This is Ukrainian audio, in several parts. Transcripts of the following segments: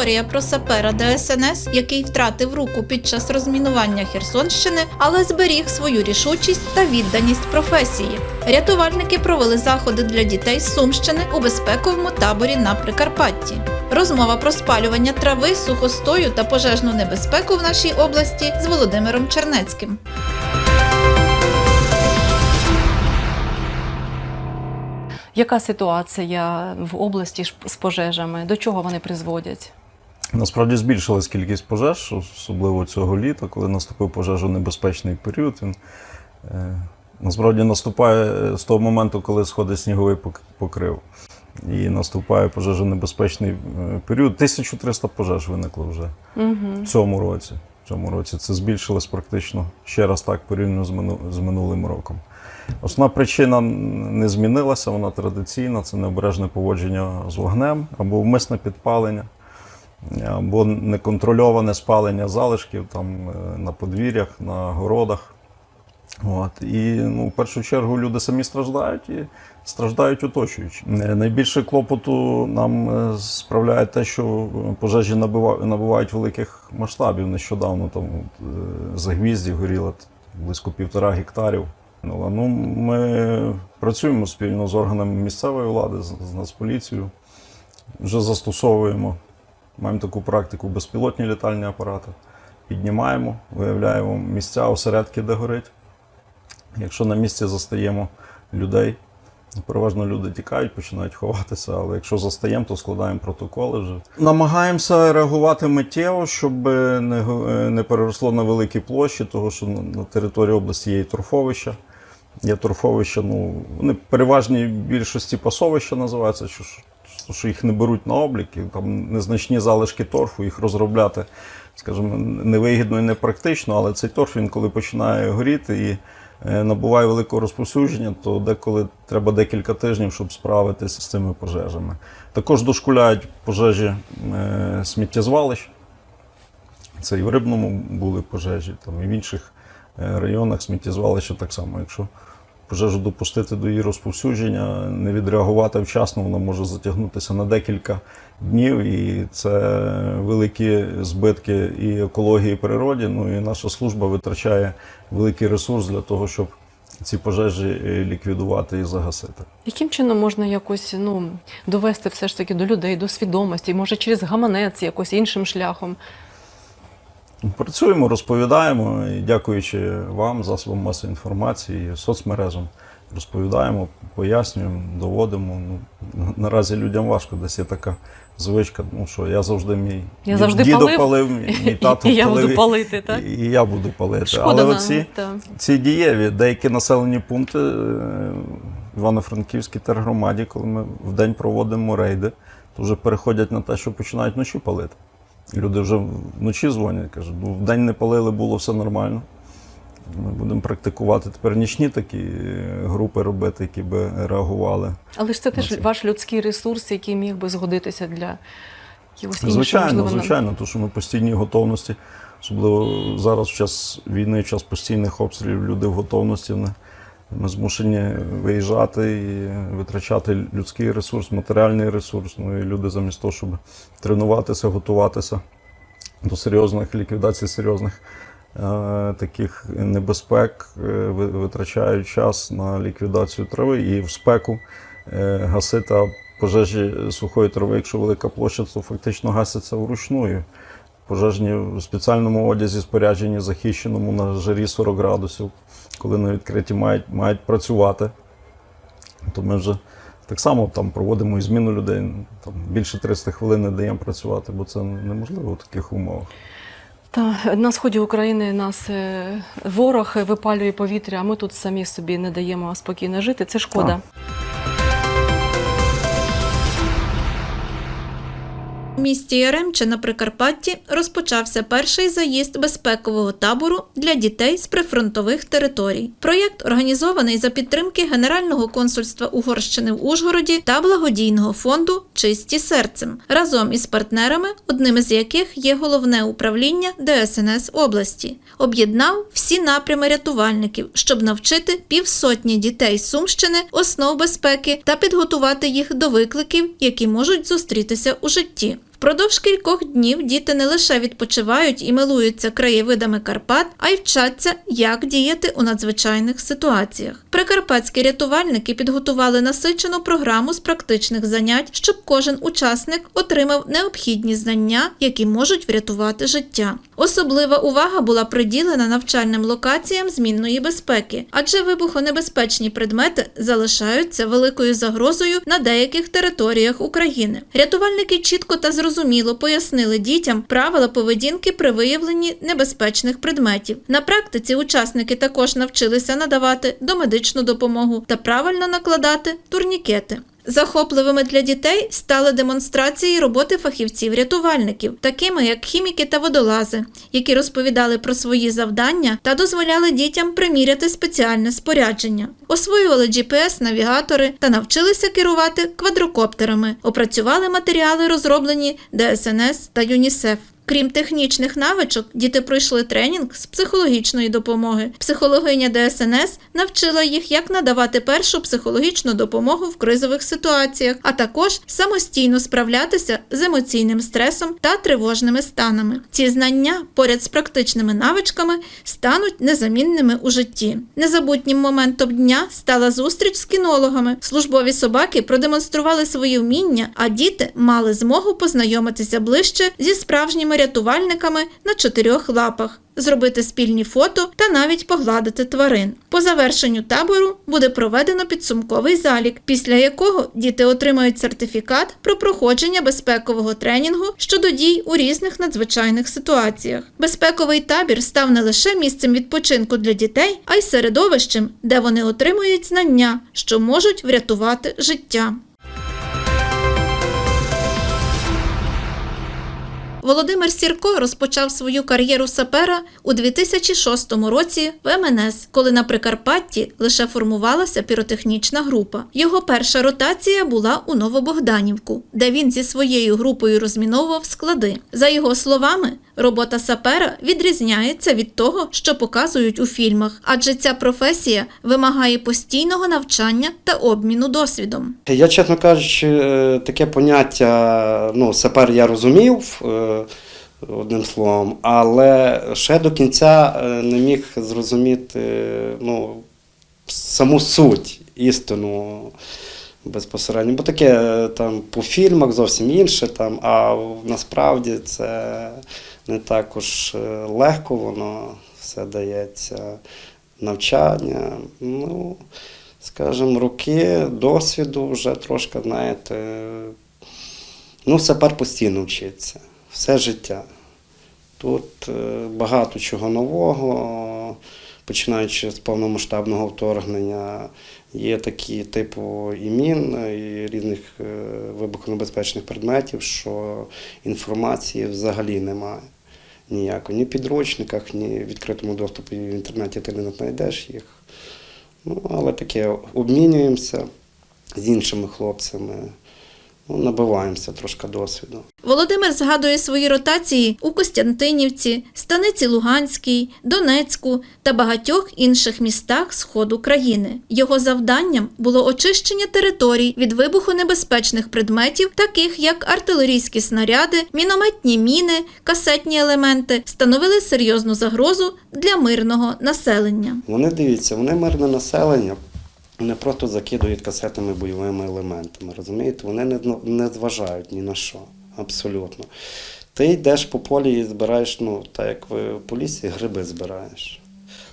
Історія про сапера ДСНС, який втратив руку під час розмінування Херсонщини, але зберіг свою рішучість та відданість професії. Рятувальники провели заходи для дітей з Сумщини у безпековому таборі на Прикарпатті. Розмова про спалювання трави, сухостою та пожежну небезпеку в нашій області з Володимиром Чернецьким. Яка ситуація в області з пожежами? До чого вони призводять? Насправді збільшилась кількість пожеж, особливо цього літа, коли наступив пожежонебезпечний період. Він е, насправді наступає з того моменту, коли сходить сніговий пок- покрив. І наступає пожежонебезпечний е, період. 1300 пожеж виникло вже Угу. в цьому році. В цьому році це збільшилось практично ще раз так порівняно з, мину, з минулим роком. Основна причина не змінилася, вона традиційна це необережне поводження з вогнем або вмисне підпалення, або неконтрольоване спалення залишків там, е, на подвір'ях, на городах. От. І ну, в першу чергу люди самі страждають і страждають оточуючі. Е, Найбільше клопоту нам е, справляє те, що пожежі набувають великих масштабів. Нещодавно там загвізді горіло близько півтора гектарів. Ну, ну, ми працюємо спільно з органами місцевої влади, з Нацполіцією. Вже застосовуємо, маємо таку практику безпілотні літальні апарати. Піднімаємо, виявляємо місця, осередки, де горить. Якщо на місці застаємо людей, переважно люди тікають, починають ховатися, але якщо застаємо, то складаємо протоколи вже. Намагаємося реагувати миттєво, щоб не, не переросло на великі площі, тому що на на території області є і торфовища. Є торфовища, ну, вони переважній більшості пасовища називаються, ж- що їх не беруть на облік, і там незначні залишки торфу, їх розробляти, скажімо, невигідно і непрактично, але цей торф, він коли починає горіти і е, набуває великого розповсюдження, то деколи треба декілька тижнів, щоб справитися з цими пожежами. Також дошкуляють пожежі е, сміттєзвалищ. Це і в Рибному були пожежі, там, і в інших е, районах сміттєзвалища так само. Якщо пожежу допустити до її розповсюдження, не відреагувати вчасно, вона може затягнутися на декілька днів, і це великі збитки і екології, і природі. Ну і наша служба витрачає великий ресурс для того, щоб ці пожежі е, ліквідувати і загасити. Яким чином можна якось ну, довести все ж таки до людей, до свідомості, може через гаманець, якось іншим шляхом? Працюємо, розповідаємо, і дякуючи вам, засобам масової інформації, соцмережам, розповідаємо, пояснюємо, доводимо. Ну, наразі людям важко, десь є така звичка, ну що я завжди мій Я завжди дідо палив, палив, мій, мій тато і я палив, буду палити, так? І, і я буду палити. Шкода Але нам, оці, ці дієві, деякі населені пункти е, в Івано-Франківській тергромаді, коли ми в день проводимо рейди, то вже переходять на те, що починають вночі палити. Люди вже вночі дзвонять, кажуть, ну в день не палили, було все нормально. Ми будемо практикувати тепер нічні такі групи робити, які би реагували. Але ж це теж це- ваш людський ресурс, який міг би згодитися для якогось іншого. Звичайно, звичайно, тому що ми в постійній готовності, особливо зараз, в час війни, в час постійних обстрілів, люди в готовності. Ми, змушені виїжджати і витрачати людський ресурс, матеріальний ресурс. Ну і люди замість того, щоб тренуватися, готуватися до серйозних ліквідацій серйозних е, таких небезпек, е, витрачають час на ліквідацію трави і в спеку е, гасити пожежі сухої трави, якщо велика площа, то фактично гаситься вручну. Пожежні в спеціальному одязі, спорядженні, захищеному на жарі 40 градусів, коли на відкритті мають, мають працювати. То ми вже так само там проводимо і зміну людей. Там більше 300 хвилин не даємо працювати, бо це неможливо в таких умовах. Та на сході України нас е, ворог випалює повітря, а ми тут самі собі не даємо спокійно жити. Це шкода. Місті Яремче на Прикарпатті розпочався перший заїзд безпекового табору для дітей з прифронтових територій. Проєкт організований за підтримки Генерального консульства Угорщини в Ужгороді та благодійного фонду Чисті серцем разом із партнерами, одним із яких є головне управління ДСНС області. Об'єднав всі напрями рятувальників, щоб навчити півсотні дітей Сумщини основ безпеки та підготувати їх до викликів, які можуть зустрітися у житті. Впродовж кількох днів діти не лише відпочивають і милуються краєвидами Карпат, а й вчаться, як діяти у надзвичайних ситуаціях. Прикарпатські рятувальники підготували насичену програму з практичних занять, щоб кожен учасник отримав необхідні знання, які можуть врятувати життя. Особлива увага була приділена навчальним локаціям змінної безпеки, адже вибухонебезпечні предмети залишаються великою загрозою на деяких територіях України. Рятувальники чітко та зрозуміло пояснили дітям правила поведінки при виявленні небезпечних предметів. На практиці учасники також навчилися надавати домедичну допомогу та правильно накладати турнікети. Захопливими для дітей стали демонстрації роботи фахівців-рятувальників, такими як хіміки та водолази, які розповідали про свої завдання та дозволяли дітям приміряти спеціальне спорядження. Освоювали GPS-навігатори та навчилися керувати квадрокоптерами, опрацювали матеріали, розроблені ДСНС та ЮНІСЕФ. Крім технічних навичок, діти пройшли тренінг з психологічної допомоги. Психологиня ДСНС навчила їх, як надавати першу психологічну допомогу в кризових ситуаціях, а також самостійно справлятися з емоційним стресом та тривожними станами. Ці знання поряд з практичними навичками стануть незамінними у житті. Незабутнім моментом дня стала зустріч з кінологами. Службові собаки продемонстрували свої вміння, а діти мали змогу познайомитися ближче зі справжніми рятувальниками на чотирьох лапах. Зробити спільні фото та навіть погладити тварин. По завершенню табору буде проведено підсумковий залік, після якого діти отримають сертифікат про проходження безпекового тренінгу щодо дій у різних надзвичайних ситуаціях. Безпековий табір став не лише місцем відпочинку для дітей, а й середовищем, де вони отримують знання, що можуть врятувати життя. Володимир Сірко розпочав свою кар'єру сапера у 2006 році в МНС, коли на Прикарпатті лише формувалася піротехнічна група. Його перша ротація була у Новобогданівку, де він зі своєю групою розміновував склади. За його словами, робота сапера відрізняється від того, що показують у фільмах, адже ця професія вимагає постійного навчання та обміну досвідом. Я, чесно кажучи, е, таке поняття, ну, сапер я розумів, е, одним словом, але ще до кінця е, не міг зрозуміти ну, саму суть, істину безпосередньо. Бо таке там по фільмах зовсім інше, там, а насправді це не також е, легко воно все дається. Навчання, ну, скажімо, роки досвіду вже трошки, знаєте, ну, сапер постійно вчиться, все життя. Тут е, багато чого нового, починаючи з повномасштабного вторгнення, є такі типу і мін, і різних е, вибухонебезпечних предметів, що інформації взагалі немає. Ніякої. Ні в підручниках, ні в відкритому доступі в інтернеті ти не знайдеш їх. Ну, але таке обмінюємося з іншими хлопцями, ну, набиваємося трошки досвіду. Володимир згадує свої ротації у Костянтинівці, Станиці Луганській, Донецьку та багатьох інших містах сходу країни. Його завданням було очищення територій від вибухонебезпечних предметів, таких як артилерійські снаряди, мінометні міни, касетні елементи, становили серйозну загрозу для мирного населення. Вони дивіться, вони мирне населення, вони просто закидують касетами бойовими елементами. Розумієте? Вони не, не зважають ні на що. Абсолютно. Ти йдеш по полі і збираєш, ну, так як ви по лісі, гриби збираєш.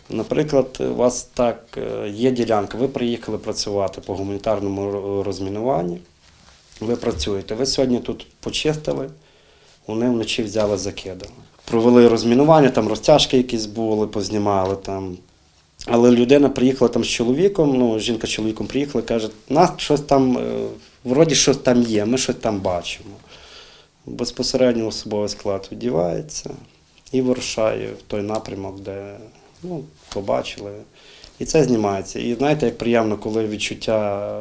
Наприклад, у вас так е, є ділянка, ви приїхали працювати по гуманітарному розмінуванні. Ви працюєте. Ви сьогодні тут почистили, вони вночі взяли, закидали. Провели розмінування, там розтяжки якісь були, познімали там. Але людина приїхала там з чоловіком, ну, жінка з чоловіком приїхала, каже, нас щось там, е, вроді щось там є, ми щось там бачимо. Безпосередньо особовий склад віддівається і вирушає в той напрямок, де ну, побачили. І це знімається. І знаєте, як приємно, коли відчуття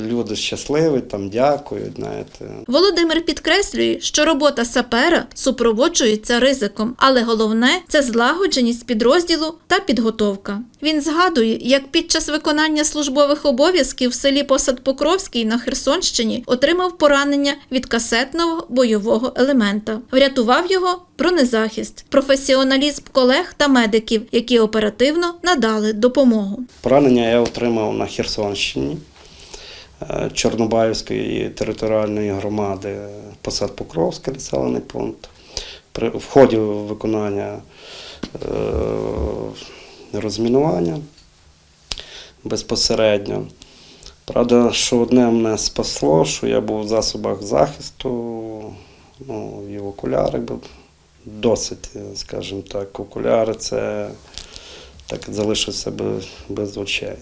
люди щасливі, там дякують, знаєте. Володимир підкреслює, що робота сапера супроводжується ризиком, але головне це злагодженість підрозділу та підготовка. Він згадує, як під час виконання службових обов'язків в селі Посад Покровський на Херсонщині отримав поранення від касетного бойового елемента. Врятував його бронезахист, професіоналізм колег та медиків, які оперативно надали допомогу. Поранення я отримав на Херсонщині Чорнобаївської територіальної громади Посад Покровський населений пункт. При в ході виконання е, розмінування безпосередньо. Правда, що одне мене спасло, що я був в засобах захисту, ну, і окуляри був досить, скажімо так, окуляри це так залишився без, без очей.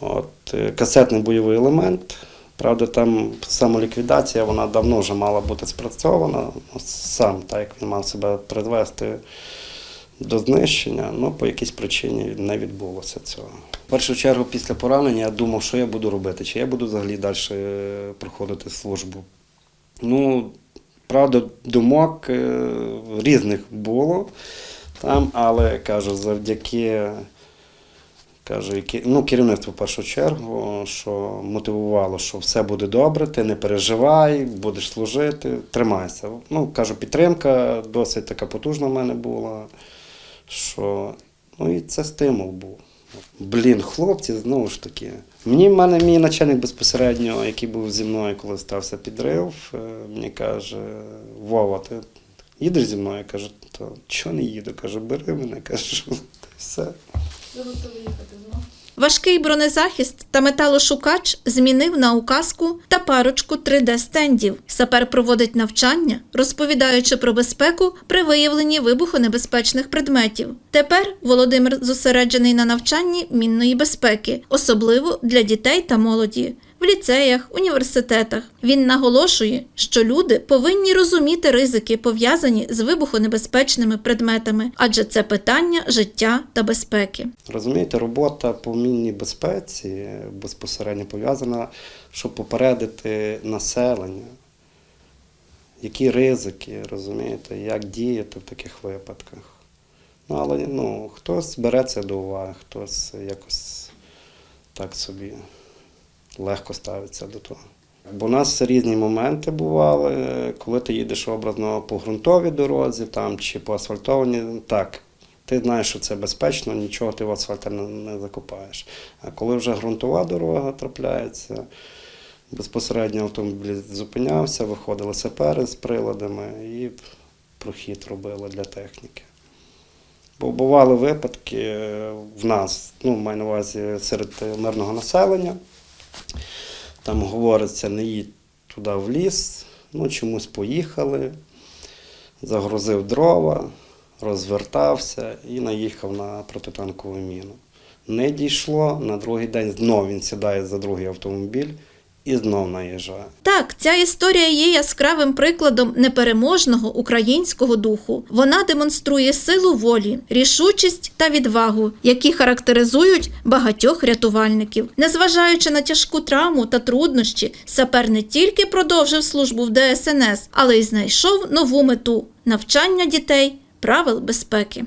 От, е, касетний бойовий елемент. Правда, там самоліквідація, вона давно вже мала бути спрацьована. Сам, так як він мав себе привести до знищення, ну по якійсь причині не відбулося цього. В першу чергу, після поранення я думав, що я буду робити, чи я буду взагалі далі е, проходити службу. Ну, правда, думок е, різних було там, але кажу, завдяки кажу, які- ну, керівництву в першу чергу, що мотивувало, що все буде добре, ти не переживай, будеш служити, тримайся. Ну, кажу, підтримка досить така потужна в мене була, що ну і це стимул був. Блін, хлопці, знову ж таки. Мені в мене мій начальник безпосередньо, який був зі мною, коли стався підрив, е, мені каже, Вова, ти їдеш зі мною? Я кажу, то чого не їду? Кажу, бери мене, кажу, все. Важкий бронезахист та металошукач змінив на указку та парочку 3D-стендів. Сапер проводить навчання, розповідаючи про безпеку при виявленні вибухонебезпечних предметів. Тепер Володимир зосереджений на навчанні мінної безпеки, особливо для дітей та молоді. В ліцеях, університетах він наголошує, що люди повинні розуміти ризики, пов'язані з вибухонебезпечними предметами, адже це питання життя та безпеки. Розумієте, робота по мінній безпеці безпосередньо пов'язана, щоб попередити населення, які ризики, розумієте, як діяти в таких випадках. Ну, але ну, хтось бере це до уваги, хтось якось так собі легко ставиться до того. Бо у нас різні моменти бували, коли ти їдеш образно по ґрунтовій дорозі там, чи по асфальтованій, так, ти знаєш, що це безпечно, нічого ти в асфальті не, не закопаєш. А коли вже ґрунтова дорога трапляється, безпосередньо автомобіль зупинявся, виходили сапери з приладами і прохід робили для техніки. Бо бували випадки в нас, ну, маю на увазі серед мирного населення. Там говориться, не їдь туди в ліс, ну чомусь поїхали, загрузив дрова, розвертався і наїхав на протитанкову міну. Не дійшло, на другий день знов він сідає за другий автомобіль і знов наїжджає. Так, ця історія є яскравим прикладом непереможного українського духу. Вона демонструє силу волі, рішучість та відвагу, які характеризують багатьох рятувальників. Незважаючи на тяжку травму та труднощі, сапер не тільки продовжив службу в ДСНС, але й знайшов нову мету навчання дітей правил безпеки.